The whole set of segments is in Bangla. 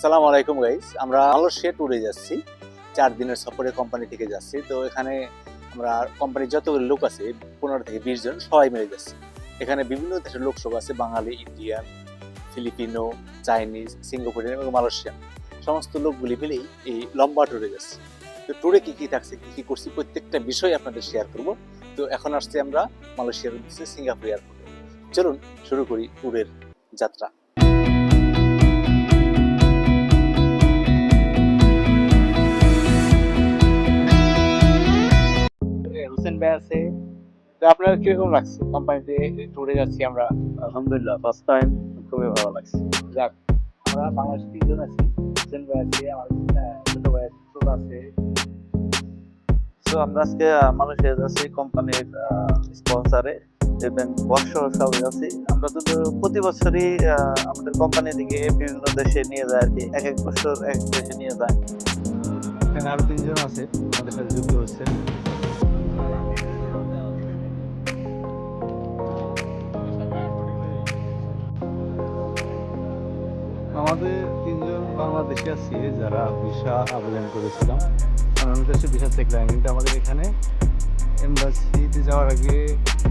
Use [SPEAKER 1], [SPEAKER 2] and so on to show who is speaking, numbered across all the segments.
[SPEAKER 1] আসসালামু আলাইকুম গাইস আমরা মালয়েশিয়া ট্যুরে যাচ্ছি। চার দিনের সফরে কোম্পানি থেকে যাচ্ছি। তো এখানে আমরা কোম্পানির যতগুলো লোক আছে, পনেরো থেকে বিশ জন, সবাই মিলে যাচ্ছি। এখানে বিভিন্ন দেশের লোক সব আছে, Bangali, Indian, Filipino, Chinese, Singaporean এবং মালয়েশিয়ান। সমস্ত লোকগুলি মিলেই এই লম্বা ট্যুরে যাচ্ছি। তো ট্যুরে কী কী থাকছে, কি কি করছি, প্রত্যেকটা বিষয় আপনাদের শেয়ার করব। তো এখন আসছি আমরা মালয়েশিয়ার উদ্দেশ্যে সিঙ্গাপুর এয়ারপোর্টে। চলুন, শুরু করি ট্যুরের যাত্রা। হোসেন ভাই আছে। তো আপনার কীরকম লাগছে? কোম্পানিতে ট্যুরে যাচ্ছি আমরা।
[SPEAKER 2] আলহামদুলিল্লাহ ফার্স্ট টাইম খুবই ভালো লাগছে।
[SPEAKER 1] যাক আমরা বাংলাদেশ তিনজন আছি। হোসেন ভাই আছে আমার ছোট ভাই ছোট আছে।
[SPEAKER 2] তো আমরা আজকে মালয়েশিয়া যাচ্ছি কোম্পানির স্পন্সারে এবং বর্ষ সবাই আছি আমরা প্রতি বছরই আহ, আমাদের কোম্পানি থেকে বিভিন্ন দেশে নিয়ে যায় আর কি। এক এক বছর এক এক দেশে নিয়ে যায়।
[SPEAKER 3] এখানে আরও তিনজন আছে আমাদের সাথে যুক্ত হচ্ছে। আমাদের তিনজন বাংলাদেশে আছি, যারা ভিসা আবেদন করেছিলাম। আমাদের দেশে ভিসা চেক লাগে কিন্তু আমাদের এখানে এম্বাসিতে যাওয়ার আগে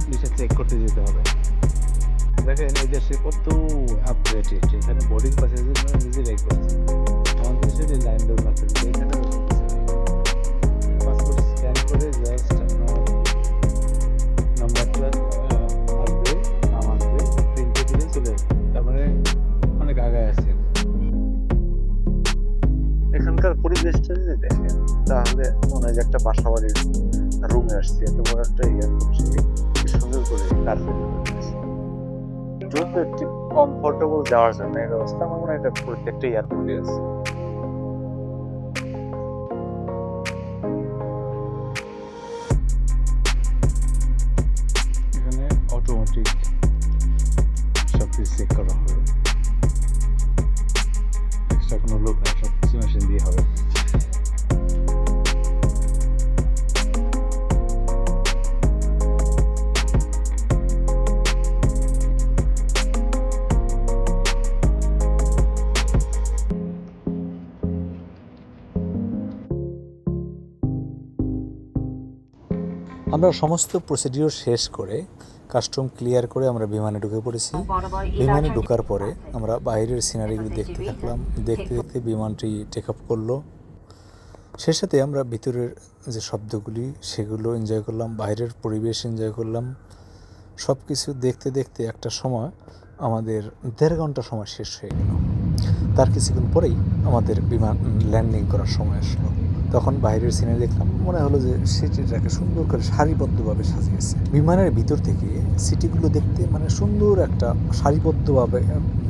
[SPEAKER 3] ভিসা চেক করতে যেতে হবে। দেখেন, এই দেশে কত আপডেটেড এখানে বোর্ডিং পাসের জন্য নিজেরাই করছে।
[SPEAKER 2] মনে হয় যে একটা বাসা বাড়ির রুমে আসছি, এত বড় একটা এয়ারপোর্ট কি সুন্দর করে কার্পেট কমফোর্টেবল যাওয়ার জন্য এই ব্যবস্থা, আমার মনে হয় এটা প্রত্যেকটা আছে।
[SPEAKER 3] অটোমেটিক সব কিছু চেক করা
[SPEAKER 4] আমরা সমস্ত প্রসিডিওর শেষ করে কাস্টম ক্লিয়ার করে আমরা বিমানে ঢুকে পড়েছি। বিমানে ঢোকার পরে আমরা বাইরের সিনারিগুলো দেখতে থাকলাম দেখতে দেখতে বিমানটি টেক আপ করল। সে সাথে আমরা ভিতরের যে শব্দগুলি সেগুলো এনজয় করলাম বাইরের পরিবেশ এনজয় করলাম। সব কিছু দেখতে দেখতে একটা সময় আমাদের দেড় ঘণ্টা সময় শেষ হয়ে গেল। তার কিছুক্ষণ পরেই আমাদের বিমান ল্যান্ডিং করার সময় আসলো। তখন বাইরের সিনারি দেখলাম, মনে হলো যে সিটিটাকে সুন্দর করে সারিবদ্ধভাবে সাজিয়েছে। বিমানের ভিতর থেকে সিটিগুলো দেখতে মানে সুন্দর একটা সারিবদ্ধভাবে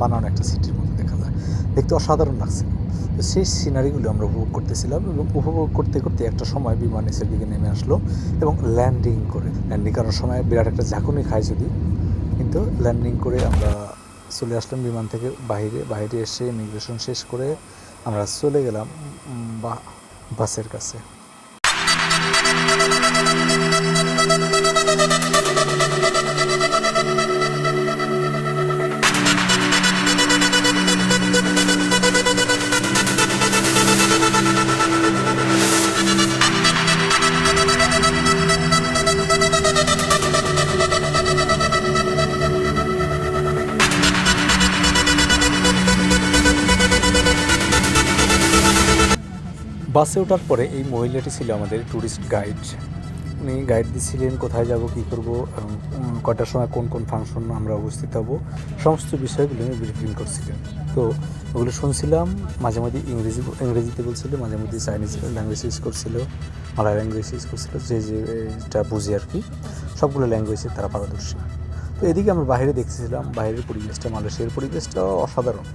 [SPEAKER 4] বানানো একটা সিটির মতো দেখা যায়। দেখতে অসাধারণ লাগছে। তো সেই সিনারিগুলো আমরা উপভোগ করতেছিলাম এবং উপভোগ করতে করতে একটা সময় বিমান নিচের দিকে নেমে আসলো এবং ল্যান্ডিং করে। ল্যান্ডিং করার সময় বিরাট একটা ঝাঁকুনি খায় যদি। কিন্তু ল্যান্ডিং করে আমরা চলে আসলাম বিমান থেকে। বাইরে বাইরে এসে ইমিগ্রেশন শেষ করে আমরা চলে গেলাম বা বাসের কাছে। বাসে ওঠার পরে এই মহিলাটি ছিল আমাদের ট্যুরিস্ট গাইড উনি গাইড দিছিলেন কোথায় যাব কি করব উম, সময় কোন কোন ফাংশন আমরা উপস্থিত হব সমস্ত বিষয়গুলো উনি ব্রিফিং করছিলেন। তো ওগুলো শুনছিলাম মাঝে মাঝে ইংরেজি ইংরেজিতে বলছিল মাঝে মধ্যে চাইনিজ ল্যাঙ্গুয়েজ ইউজ করছিল মালয় ল্যাঙ্গুয়েজ ইউজ করছিল যে যেটা বুঝি আর কি সবগুলো ল্যাঙ্গুয়েজে তারা পারদর্শী। তো এদিকে আমরা বাইরে দেখতেছিলাম বাইরের পরিবেশটা মালয়েশিয়ার পরিবেশটা অসাধারণ।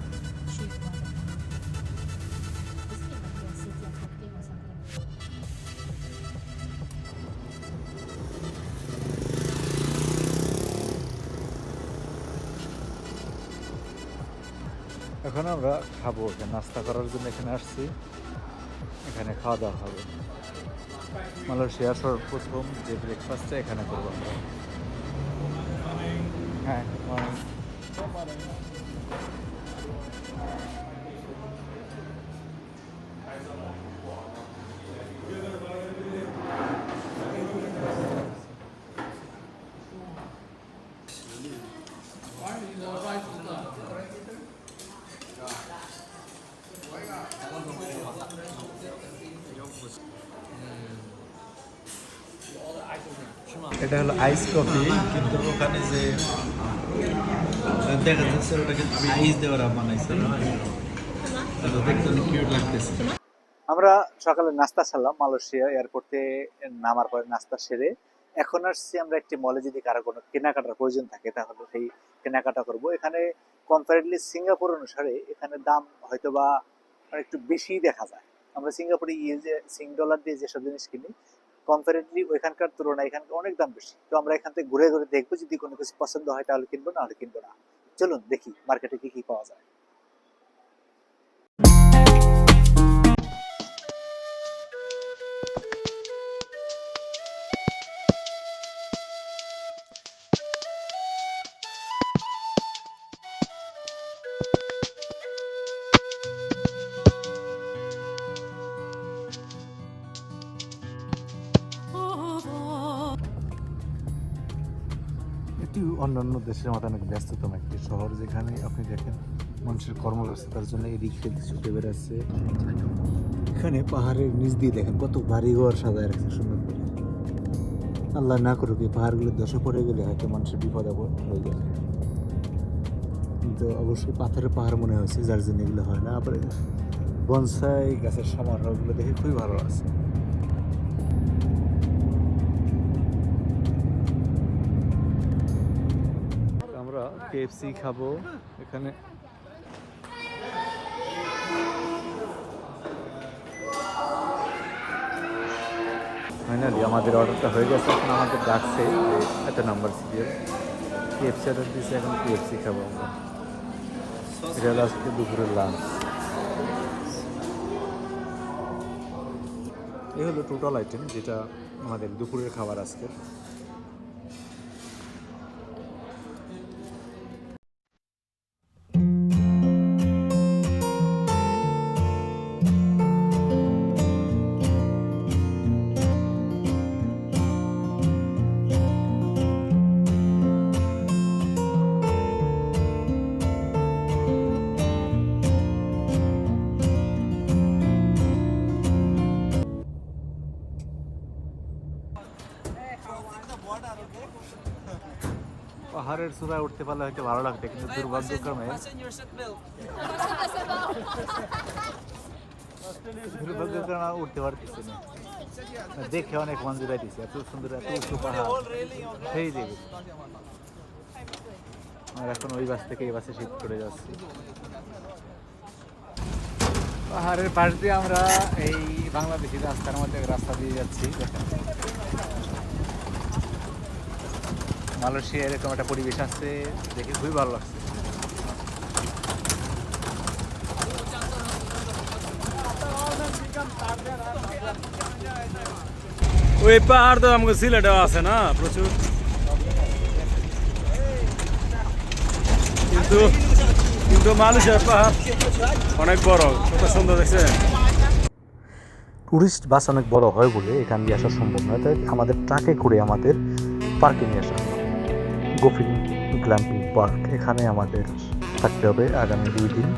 [SPEAKER 3] এখন আমরা খাব এখানে, নাস্তা করার জন্য এখানে আসছি। এখানে খাওয়া দাওয়া হবে। মালয়েশিয়া প্রথম যে ব্রেকফাস্টটা এখানে করব আমরা। হ্যাঁ
[SPEAKER 4] এটা হলো আইস কফি কিন্তু ওখানে যে দেখা যাচ্ছে ওটাকে আইস দেওয়ার বানাইছে দেখতে অনেক কিউট লাগতেছে।
[SPEAKER 1] আমরা সকালে নাস্তা ছাড়লাম মালয়েশিয়া এয়ারপোর্টে নামার পরে নাস্তা সেরে। এখন আসছি আমরা একটি মলে যদি কারও কোনো কেনাকাটার প্রয়োজন থাকে তাহলে সেই কেনাকাটা করব। এখানে কম্পারেটলি সিঙ্গাপুর অনুসারে এখানে দাম হয়তো বা একটু বেশি দেখা যায়। আমরা সিঙ্গাপুরে ইয়ে যে সিং ডলার দিয়ে যেসব জিনিস কিনি কম্পারেটলি ওইখানকার তুলনায় এখানকার অনেক দাম বেশি। তো আমরা এখান থেকে ঘুরে ঘুরে দেখব, যদি কোনো কিছু পছন্দ হয় তাহলে কিনবো, না হলে কিনবো না। চলুন দেখি মার্কেটে কি কি পাওয়া যায়।
[SPEAKER 4] এটি অন্যান্য দেশের মতো অনেক ব্যস্ততম একটি শহর যেখানে আপনি দেখেন মানুষের কর্মব্যস্ততার জন্য এদিক সেদিক ছুটে বেড়াচ্ছে। এখানে পাহাড়ের নিচ দিয়ে দেখেন কত বাড়িঘর সাজায় রাখছে সুন্দর করে। আল্লাহ না করুক, এই পাহাড়গুলো দশে পড়ে গেলে হয়তো মানুষের বিপদ আপদ হয়ে যাবে। কিন্তু অবশ্যই পাথরের পাহাড় মনে হয়েছে, যার জন্য এগুলো হয় না। আবার বনসাই গাছের সমারোহগুলো দেখে খুবই ভালো আছে কেএফসি খাব এখানে। ফাইনালি আমাদের অর্ডারটা হয়ে গেছে। এখন আমাদের ডাকছে এত নাম্বার সিরিয়াল কেএফসি অর্ডার দিয়েছে, এখন কেএফসি খাব আমরা। এটা হলো আজকে দুপুরের লাঞ্চ এই হলো টোটাল আইটেম যেটা আমাদের দুপুরের খাবার আজকের পাহাড়ের চূড়ায় উঠতে পারলে হয়তো ভালো লাগতো কিন্তু দুর্ভাগ্যক্রমে দুর্ভাগ্যক্রমে উঠতে পারতেছি না। দেখে অনেক মন জুড়াইতেছে এত সুন্দর এত উঁচু পাহাড়। সেই দেবে আর এখন ওই বাস থেকে এই বাসে শিফট করে যাচ্ছি। পাহাড়ের পাশ দিয়ে আমরা এই বাংলাদেশি রাস্তার মধ্যে রাস্তা দিয়ে যাচ্ছি। দেখেন মালয়েশিয়া এরকম একটা পরিবেশ আছে দেখে খুবই ভালো লাগছে।
[SPEAKER 5] ওই পাহাড় তো আমাকে সিলেটেও আছে না প্রচুর। কিন্তু কিন্তু মালয়েশিয়ার পাহাড় অনেক বড় কত সুন্দর দেখছে
[SPEAKER 4] টুরিস্ট বাস অনেক বড় হয় বলে এখান দিয়ে আসা সম্ভব নয় তাই আমাদের ট্রাকে করে আমাদের পার্কে নিয়ে আসা গোফিন গ্ল্যাম্পিং পার্ক। এখানে আমাদের থাকতে হবে আগামী দুই দিন।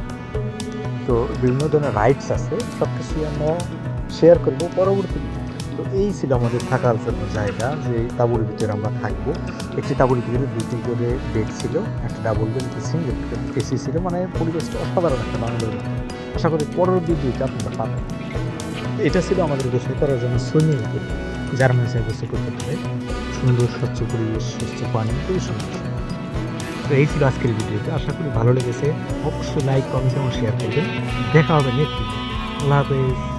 [SPEAKER 4] তো বিভিন্ন ধরনের রাইডস আছে সব কিছুই আমরা শেয়ার করব পরবর্তী তো এই ছিল আমাদের থাকার জন্য জায়গা, যে তাঁবুর ভিতরে আমরা থাকব। একটি তাঁবুর ভিতরে দুটি করে বেড ছিল, একটা ডাবল বেড একটা সিঙ্গেল এসি ছিল। মানে পরিবেশটা অসাধারণ একটা বাংলার আশা করি পরের ভিডিওটা আপনারা পাবেন। এটা ছিল আমাদের গোসল করার জন্য সুইমিং পুল যার মাঝে গোসল করতে পারে। সুন্দর, স্বচ্ছ পরিবেশ, স্বচ্ছ পানি, খুবই সুন্দর। তো এই ছিল আজকের ভিডিওতে আশা করি ভালো লেগেছে। অবশ্যই লাইক কমেন্ট এবং শেয়ার করবেন। দেখা হবে নেক্সট আল্লাহ হাফেজ।